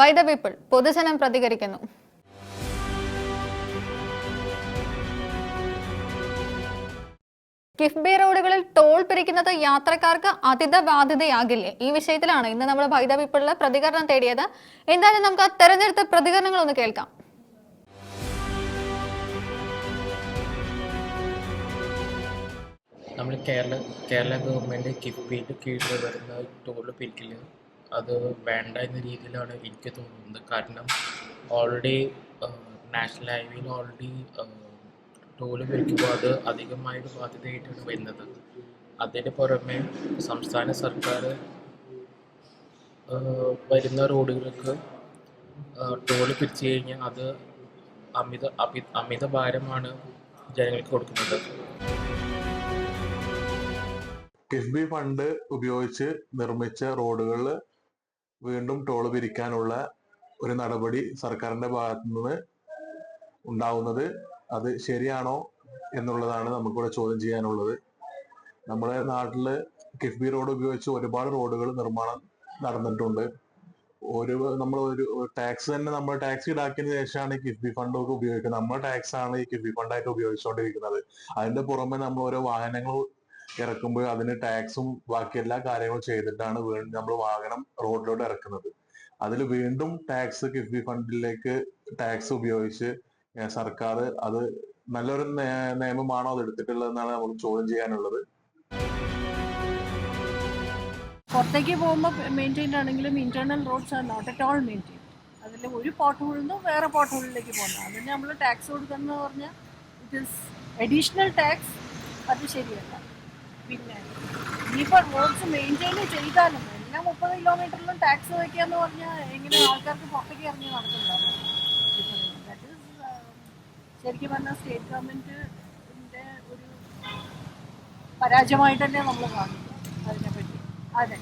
By the people പൊതുജനം പ്രതികരിക്കുന്നു. കിഫ്ബി റോഡുകളിൽ ടോൾ പിരിക്കുന്നത് യാത്രക്കാർക്ക് അതിഥ ബാധ്യതയാകില്ലേ ഈ വിഷയത്തിലാണ് ഇന്ന് നമ്മൾ ബൈ ദ പ്രതികരണം തേടിയത്. എന്തായാലും നമുക്ക് ആ തെരഞ്ഞെടുത്ത പ്രതികരണങ്ങൾ ഒന്ന് കേൾക്കാം. നമ്മൾ കേരള കേരള ഗവൺമെന്റ് കിഫ്ബിയുടെ കീഴിൽ വരുന്ന ടോൾ പിരിക്കൽ അത് വേണ്ട എന്ന രീതിയിലാണ് എനിക്ക് തോന്നുന്നത്. കാരണം ഓൾറെഡി നാഷണൽ ഹൈവേയിൽ ഓൾറെഡി ടോൽ പിരിക്കുമ്പോൾ അത് അധികമായൊരു ബാധ്യതയായിട്ടാണ് വരുന്നത്. അതിന് പുറമെ സംസ്ഥാന സർക്കാർ വരുന്ന റോഡുകൾക്ക് ടോൾ പിരിച്ചു കഴിഞ്ഞാൽ അത് അമിത അമി അമിത ഭാരമാണ് ജനങ്ങൾക്ക് കൊടുക്കുന്നത്. കിഫ്ബി ഫണ്ട് ഉപയോഗിച്ച് നിർമ്മിച്ച റോഡുകളിൽ വീണ്ടും ടോൾ പിരിക്കാനുള്ള ഒരു നടപടി സർക്കാരിന്റെ ഭാഗത്തു നിന്ന് ഉണ്ടാവുന്നത് അത് ശരിയാണോ എന്നുള്ളതാണ് നമുക്കിവിടെ ചോദ്യം ചെയ്യാനുള്ളത്. നമ്മുടെ നാട്ടിൽ കിഫ്ബി റോഡ് ഉപയോഗിച്ച് ഒരുപാട് റോഡുകൾ നിർമ്മാണം നടന്നിട്ടുണ്ട്. ഒരു നമ്മൾ ഒരു ടാക്സ് തന്നെ നമ്മൾ ടാക്സ് ഈടാക്കിയതിനു ശേഷമാണ് ഈ കിഫ്ബി ഫണ്ടൊക്കെ ഉപയോഗിക്കുന്നത്. നമ്മുടെ ടാക്സ് ആണ് ഈ കിഫ്ബി ഫണ്ടായിട്ട് ഉപയോഗിച്ചുകൊണ്ടിരിക്കുന്നത്. അതിന്റെ പുറമെ നമ്മൾ ഓരോ വാഹനങ്ങൾ ഇറക്കുമ്പോൾ അതിന് ടാക്സും ബാക്കി എല്ലാ കാര്യങ്ങളും ചെയ്തിട്ടാണ് വീണ്ടും നമ്മൾ വാഹനം റോഡിലോട്ട് ഇറക്കുന്നത്. അതിൽ വീണ്ടും ടാക്സ് കിഫ്ബി ഫണ്ടിലേക്ക് ടാക്സ് ഉപയോഗിച്ച് സർക്കാർ അത് നല്ലൊരു നിയമമാണോ അത് എടുത്തിട്ടുള്ളതെന്നാണ് നമുക്ക് ചോദ്യം ചെയ്യാനുള്ളത്. പുറത്തേക്ക് പോകുമ്പോൾ മെയിന്റെയിൻഡ് ആണെങ്കിലും internal roads are not at all maintain അതിൽ ഒരു പോട്ട് ഹോളിൽ നിന്ന് വേറെ പോട്ട് ഹോളിലേക്ക് പോകുന്നത് അതിന് നമ്മൾ ടാക്സ് കൊടുക്കുന്നത് പറഞ്ഞാൽ ഇറ്റ് ഈസ് അഡീഷണൽ ടാക്സ് അത് ശരിയല്ല. പിന്നെ. ഇനിയിപ്പോൾ റോഡ്സ് മെയിന്റെയിൻ ചെയ്താലും എല്ലാ മുപ്പത് കിലോമീറ്ററിലും ടാക്സ് വയ്ക്കാന്ന് പറഞ്ഞാൽ എങ്ങനെ ആൾക്കാർക്ക് പുറത്തേക്ക് ഇറങ്ങി നടക്കുന്നുണ്ടാവും ദാറ്റ് ശരിക്കും പറഞ്ഞാൽ സ്റ്റേറ്റ് ഗവൺമെന്റിന്റെ ഒരു പരാജയമായിട്ട് തന്നെ നമ്മൾ കാണുന്നു അതിനെപ്പറ്റി. അതെ.